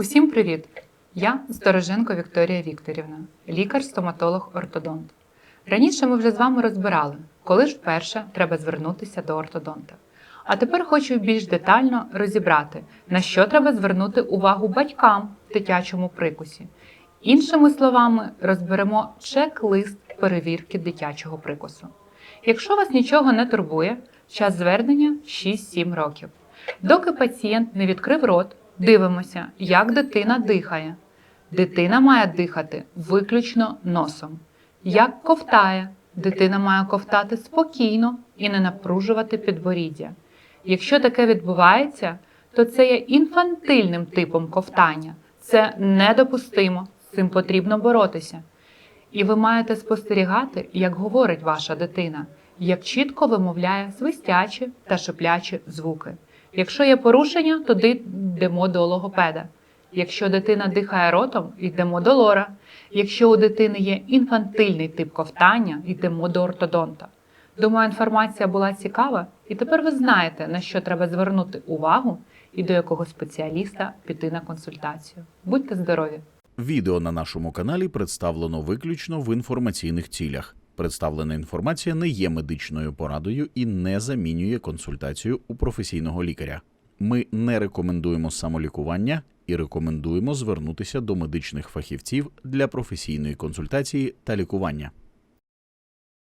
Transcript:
Усім привіт! Я Стороженко Вікторія Вікторівна, лікар-стоматолог-ортодонт. Раніше ми вже з вами розбирали, коли ж вперше треба звернутися до ортодонта. А тепер хочу більш детально розібрати, на що треба звернути увагу батькам в дитячому прикусі. Іншими словами, розберемо чек-лист перевірки дитячого прикусу. Якщо вас нічого не турбує, час звернення 6-7 років. Доки пацієнт не відкрив рот, дивимося, як дитина дихає. Дитина має дихати виключно носом. Як ковтає, дитина має ковтати спокійно і не напружувати підборіддя. Якщо таке відбувається, то це є інфантильним типом ковтання. Це недопустимо, з цим потрібно боротися. І ви маєте спостерігати, як говорить ваша дитина, як чітко вимовляє свистячі та шиплячі звуки. Якщо є порушення, тоді йдемо до логопеда. Якщо дитина дихає ротом, йдемо до лора. Якщо у дитини є інфантильний тип ковтання, йдемо до ортодонта. Думаю, інформація була цікава, і тепер ви знаєте, на що треба звернути увагу і до якого спеціаліста піти на консультацію. Будьте здорові! Відео на нашому каналі представлено виключно в інформаційних цілях. Представлена інформація не є медичною порадою і не замінює консультацію у професійного лікаря. Ми не рекомендуємо самолікування і рекомендуємо звернутися до медичних фахівців для професійної консультації та лікування.